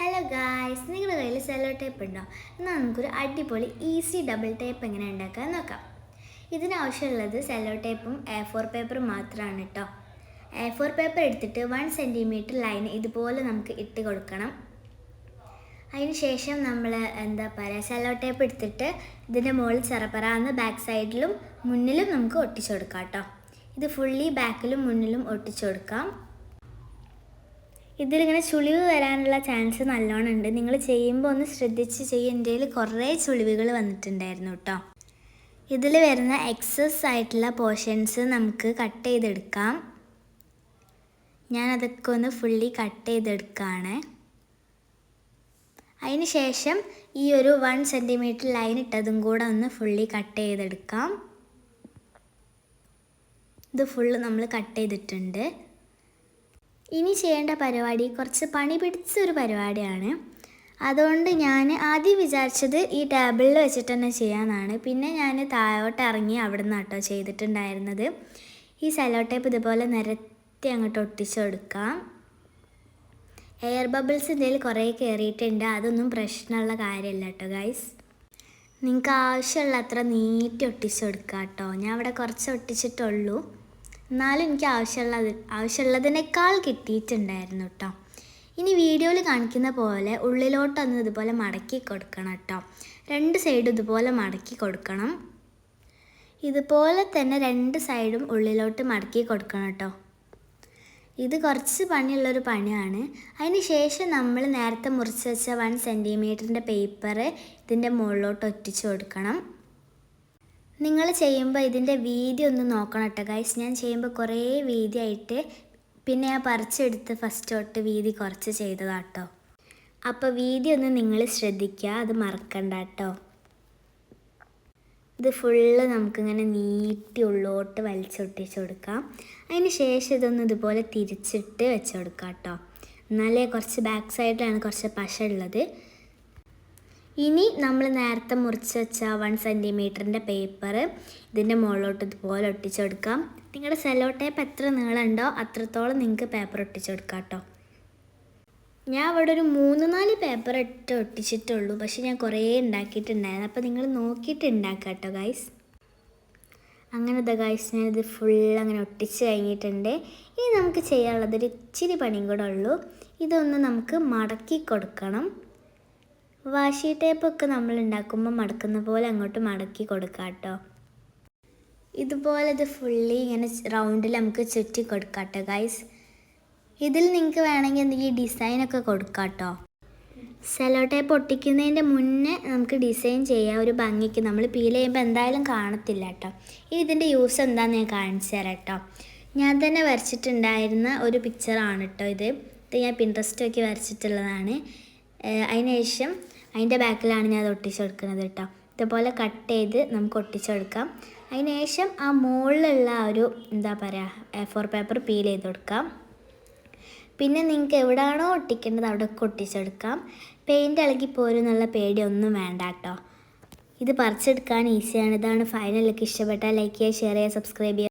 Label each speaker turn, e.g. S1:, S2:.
S1: Hello guys നിങ്ങളുടെ കയ്യിൽ sello tape ഉണ്ടോ? എന്നാൽ നമുക്കൊരു അടിപൊളി ഈസി ഡബിൾ ടേപ്പ് എങ്ങനെ ഉണ്ടാക്കാൻ നോക്കാം. ഇതിനാവശ്യമുള്ളത് സെല്ലോ ടേപ്പും എ ഫോർ പേപ്പറും മാത്രമാണ് കേട്ടോ എ ഫോർ പേപ്പർ എടുത്തിട്ട് വൺ സെന്റിമീറ്റർ ലൈൻ ഇതുപോലെ നമുക്ക് ഇട്ട് കൊടുക്കണം. അതിന് ശേഷം നമ്മൾ എന്താ പറയുക സെല്ലോ ടേപ്പ് എടുത്തിട്ട് ഇതിന്റെ മുകളിൽ ചെറപ്പറാന്ന് ബാക്ക് സൈഡിലും മുന്നിലും നമുക്ക് ഒട്ടിച്ചു കൊടുക്കാം കേട്ടോ ഇത് ഫുള്ളി ബാക്കിലും മുന്നിലും ഒട്ടിച്ചു കൊടുക്കാം. ഇതിലിങ്ങനെ ചുളിവ് വരാനുള്ള ചാൻസ് നല്ലോണം ഉണ്ട്. നിങ്ങൾ ചെയ്യുമ്പോൾ ഒന്ന് ശ്രദ്ധിച്ച് ചെയ്യും. എന്റെ കുറേ ചുളിവുകൾ വന്നിട്ടുണ്ടായിരുന്നു കേട്ടോ. ഇതിൽ വരുന്ന എക്സസ് ആയിട്ടുള്ള പോർഷൻസ് നമുക്ക് കട്ട് ചെയ്തെടുക്കാം. ഞാനതൊക്കെ ഒന്ന് ഫുള്ളി കട്ട് ചെയ്തെടുക്കുകയാണ് അതിന് ശേഷം ഈ ഒരു വൺ സെന്റിമീറ്റർ ലൈൻ ഇട്ടതും കൂടെ ഒന്ന് ഫുള്ളി കട്ട് ചെയ്തെടുക്കാം. ഇത് ഫുള്ള് നമ്മൾ കട്ട് ചെയ്തിട്ടുണ്ട്. ഇനി ചെയ്യേണ്ട പരിപാടി കുറച്ച് പണി പിടിച്ച ഒരു പരിപാടിയാണ്. അതുകൊണ്ട് ഞാൻ ആദ്യം വിചാരിച്ചത് ഈ ടേബിളിൽ വെച്ചിട്ട് തന്നെ ചെയ്യാമെന്നാണ് പിന്നെ ഞാൻ താഴോട്ട് ഇറങ്ങി അവിടെ നിന്ന് കേട്ടോ ചെയ്തിട്ടുണ്ടായിരുന്നത്. ഈ സെലോ ടേപ്പ് ഇതുപോലെ നിരത്തി അങ്ങോട്ട് ഒട്ടിച്ചു കൊടുക്കാം. എയർ ബബിൾസ് ഇതിൽ കുറേ കയറിയിട്ടുണ്ട് അതൊന്നും പ്രശ്നമുള്ള കാര്യമല്ല കേട്ടോ ഗൈസ് നിങ്ങൾക്ക് ആവശ്യമുള്ള അത്ര നീട്ടി ഒട്ടിച്ചു കൊടുക്കാം കേട്ടോ. ഞാൻ അവിടെ കുറച്ച് ഒട്ടിച്ചിട്ടുള്ളൂ. എന്നാലും എനിക്ക് ആവശ്യമുള്ളത് ആവശ്യമുള്ളതിനേക്കാൾ കിട്ടിയിട്ടുണ്ടായിരുന്നു കേട്ടോ ഇനി വീഡിയോയിൽ കാണിക്കുന്ന പോലെ ഉള്ളിലോട്ടൊന്ന് ഇതുപോലെ മടക്കി കൊടുക്കണം കേട്ടോ രണ്ട് സൈഡും ഇതുപോലെ മടക്കി കൊടുക്കണം. ഇതുപോലെ തന്നെ രണ്ട് സൈഡും ഉള്ളിലോട്ട് മടക്കി കൊടുക്കണം കേട്ടോ ഇത് കുറച്ച് പണിയുള്ളൊരു പണിയാണ്. അതിന് ശേഷം നമ്മൾ നേരത്തെ മുറിച്ച് വെച്ച വൺ സെന്റിമീറ്ററിന്റെ പേപ്പർ ഇതിന്റെ മുകളിലോട്ട് ഒറ്റിച്ച് കൊടുക്കണം. നിങ്ങൾ ചെയ്യുമ്പോൾ ഇതിന്റെ വീതി ഒന്ന് നോക്കണം കേട്ടോ ഗൈസ് ഞാൻ ചെയ്യുമ്പോൾ കുറേ വീതിയായിട്ട് പിന്നെ ഞാൻ പറിച്ചെടുത്ത് ഫസ്റ്റ് തൊട്ട് വീതി കുറച്ച് ചെയ്തതാട്ടോ. അപ്പോൾ വീതി ഒന്ന് നിങ്ങൾ ശ്രദ്ധിക്കുക അത് മറക്കണ്ട കേട്ടോ ഇത് ഫുള്ള് നമുക്കിങ്ങനെ നീട്ടി ഉള്ളോട്ട് വലിച്ചൊട്ടിച്ച് കൊടുക്കാം. അതിന് ശേഷം ഇതൊന്ന് ഇതുപോലെ തിരിച്ചിട്ട് വെച്ച് കൊടുക്കാം കേട്ടോ എന്നാലേ കുറച്ച് ബാക്ക് സൈഡിലാണ് കുറച്ച് പശ ഉള്ളത്. ഇനി നമ്മൾ നേരത്തെ മുറിച്ച് വെച്ച വൺ സെന്റിമീറ്ററിന്റെ പേപ്പർ ഇതിന്റെ മുകളിലോട്ട് ഇതുപോലെ ഒട്ടിച്ചെടുക്കാം. നിങ്ങളുടെ സെലോ ടേപ്പ് എത്ര നീളമുണ്ടോ അത്രത്തോളം നിങ്ങൾക്ക് പേപ്പർ ഒട്ടിച്ചെടുക്കാം കേട്ടോ. ഞാൻ അവിടെ ഒരു മൂന്ന് നാല് പേപ്പർ ഇട്ട് ഒട്ടിച്ചിട്ടുള്ളൂ. പക്ഷെ ഞാൻ കുറേ ഉണ്ടാക്കിയിട്ടുണ്ടായിരുന്നു. അപ്പോൾ നിങ്ങൾ നോക്കിയിട്ട് ഉണ്ടാക്കുക കേട്ടോ ഗൈസ് അങ്ങനത്തെ ഗൈസ് ഞാനിത് ഫുൾ അങ്ങനെ ഒട്ടിച്ച് കഴിഞ്ഞിട്ടുണ്ട്. ഇനി നമുക്ക് ചെയ്യാനുള്ളത് ഒരു ഇച്ചിരി പണിയും കൂടെ ഉള്ളൂ. ഇതൊന്ന് നമുക്ക് മടക്കി കൊടുക്കണം. വാഷി ടേപ്പൊക്കെ നമ്മൾ ഉണ്ടാക്കുമ്പോൾ മടക്കുന്ന പോലെ അങ്ങോട്ട് മടക്കി കൊടുക്കാം കേട്ടോ ഇതുപോലെ ഇത് ഫുള്ളി ഇങ്ങനെ റൗണ്ടിൽ നമുക്ക് ചുറ്റി കൊടുക്കാം കേട്ടോ ഗൈസ് ഇതിൽ നിങ്ങൾക്ക് വേണമെങ്കിൽ എന്തെങ്കിലും ഡിസൈനൊക്കെ കൊടുക്കാം കേട്ടോ സെലോ ടേപ്പ് ഒട്ടിക്കുന്നതിന്റെ മുന്നേ നമുക്ക് ഡിസൈൻ ചെയ്യാം. ഒരു ഭംഗിക്ക് നമ്മൾ പീൽ ചെയ്യുമ്പോൾ എന്തായാലും കാണത്തില്ല കേട്ടോ ഇനി ഇതിന്റെ യൂസ് എന്താണെന്ന് ഞാൻ കാണിച്ചു തരാം കേട്ടോ ഞാൻ തന്നെ വരച്ചിട്ടുണ്ടായിരുന്ന ഒരു പിക്ചറാണ് കേട്ടോ ഇത്. ഇത് ഞാൻ പിൻട്രസ്റ്റ് ഒക്കെ വരച്ചിട്ടുള്ളതാണ്. അതിന് ശേഷം അതിന്റെ ബാക്കിലാണ് ഞാൻ അത് ഒട്ടിച്ചെടുക്കുന്നത് കേട്ടോ. ഇതുപോലെ കട്ട് ചെയ്ത് നമുക്ക് ഒട്ടിച്ചെടുക്കാം. അതിനുശേഷം ആ മുകളിലുള്ള ഒരു എന്താ പറയുക എ ഫോർ പേപ്പർ പീൽ ചെയ്ത് കൊടുക്കാം. പിന്നെ നിങ്ങൾക്ക് എവിടെയാണോ ഒട്ടിക്കേണ്ടത് അവിടെ ഒട്ടിച്ചെടുക്കാം. പെയിന്റ് ഇളകി പോരുന്നുള്ള പേടിയൊന്നും വേണ്ട കേട്ടോ. ഇത് പറിച്ചെടുക്കാൻ ഈസിയാണ് ഇതാണ് ഫൈനൽ ലുക്ക് ഇഷ്ടപ്പെട്ടാൽ ലൈക്ക് ചെയ്യുക ഷെയർ ചെയ്യുക സബ്സ്ക്രൈബ് ചെയ്യുക.